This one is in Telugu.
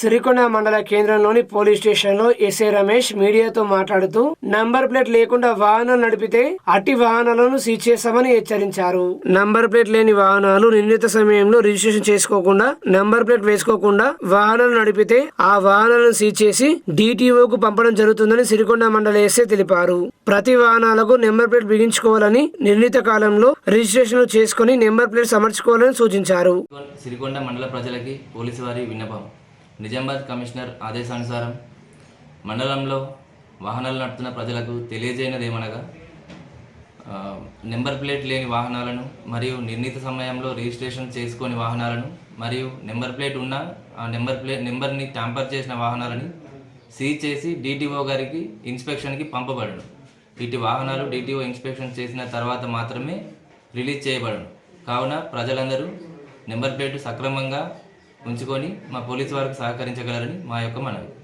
సిరికొండ మండల కేంద్రంలోని పోలీస్ స్టేషన్లో ఎస్ఐ రమేష్ మీడియాతో మాట్లాడుతూ నంబర్ ప్లేట్ లేకుండా వాహనాలు నడిపితే అట్టి వాహనాలను సీజ్ చేస్తామని హెచ్చరించారు. నంబర్ ప్లేట్ లేని వాహనాలు నిర్ణీత సమయంలో రిజిస్ట్రేషన్ చేసుకోకుండా నంబర్ ప్లేట్ వేసుకోకుండా వాహనాలు నడిపితే ఆ వాహనాలను సీజ్ చేసి డిటిఓకు పంపడం జరుగుతుందని సిరికొండ మండల ఎస్ఐ తెలిపారు. ప్రతి వాహనాలకు నెంబర్ ప్లేట్ బిగించుకోవాలని నిర్ణీత కాలంలో రిజిస్ట్రేషన్ చేసుకుని నెంబర్ ప్లేట్ సమర్చుకోవాలని సూచించారు. సిరికొండ మండల ప్రజలకి పోలీసు వారి విన్నపం. నిజామాబాద్ కమిషనర్ ఆదేశానుసారం మండలంలో వాహనాలు నడుపుతున్న ప్రజలకు తెలియజేయనదేమనగా నెంబర్ ప్లేట్ లేని వాహనాలను మరియు నిర్ణీత సమయంలో రిజిస్ట్రేషన్ చేసుకొని వాహనాలను మరియు నెంబర్ ప్లేట్ ఉన్న ఆ నెంబర్ ప్లేట్ నెంబర్ని ట్యాంపర్ చేసిన వాహనాలని సీజ్ చేసి డిటిఓ గారికి ఇన్స్పెక్షన్కి పంపబడను. ఇటు వాహనాలు డిటిఓ ఇన్స్పెక్షన్ చేసిన తర్వాత మాత్రమే రిలీజ్ చేయబడను. కావున ప్రజలందరూ నెంబర్ ప్లేట్ సక్రమంగా ఉంచుకొని మా పోలీసు వారికి సహకరించగలరని మా యొక్క మనవి.